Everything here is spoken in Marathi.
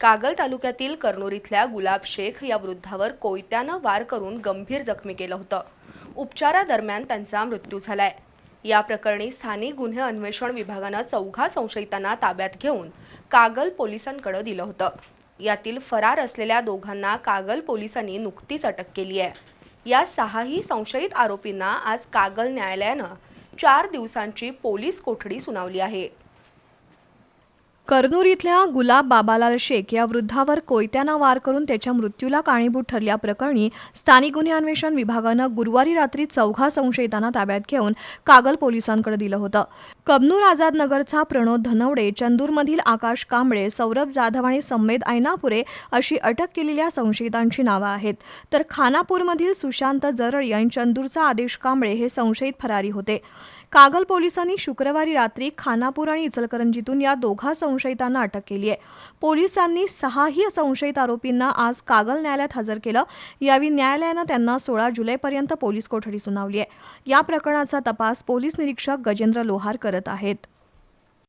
कागल तालुक्यातील कर्नूर इथल्या गुलाब शेख या वृद्धावर कोयत्यानं वार करून गंभीर जखमी केलं होतं. उपचारादरम्यान त्यांचा मृत्यू झालाय. या प्रकरणी स्थानिक गुन्हे अन्वेषण विभागानं चौघा संशयितांना ताब्यात घेऊन कागल पोलिसांकडे दिलं होतं. यातील फरार असलेल्या दोघांना कागल पोलिसांनी नुकतीच अटक केली आहे. या सहाही संशयित आरोपींना आज कागल न्यायालयानं चार दिवसांची पोलीस कोठडी सुनावली आहे. कर्नूर इथल्या गुलाब बाबालाल शेख या वृद्धावर कोयत्यानं वार करून त्याच्या मृत्यूला कारणीभूत ठरल्याप्रकरणी स्थानिक गुन्हे अन्वेषण विभागानं गुरुवारी रात्री चौघा संशयितांना ताब्यात घेऊन कागल पोलिसांकडे दिलं होतं. कबनूर आझाद नगरचा प्रणोद धनवडे चंदूरमधील आकाश कांबळे सौरभ जाधव आणि संमेद ऐनापुरे अशी अटक केलेल्या संशयितांची नावं आहेत. तर खानापूरमधील सुशांत जरळी आणि चंदूरचा आदेश कांबळे हे संशयित फरारी होते. कागल पोलिसांनी शुक्रवारी रात्री खानापूर आणि इचलकरंजीतून या दोघा संशयितांना अटक केली आहे. पोलिसांनी सहाही संशयित आरोपींना आज कागल न्यायालयात हजर केलं. यावेळी न्यायालयानं त्यांना सोळा जुलैपर्यंत पोलीस कोठडी सुनावली आहे. या प्रकरणाचा तपास पोलीस निरीक्षक गजेंद्र लोहार करत आहेत.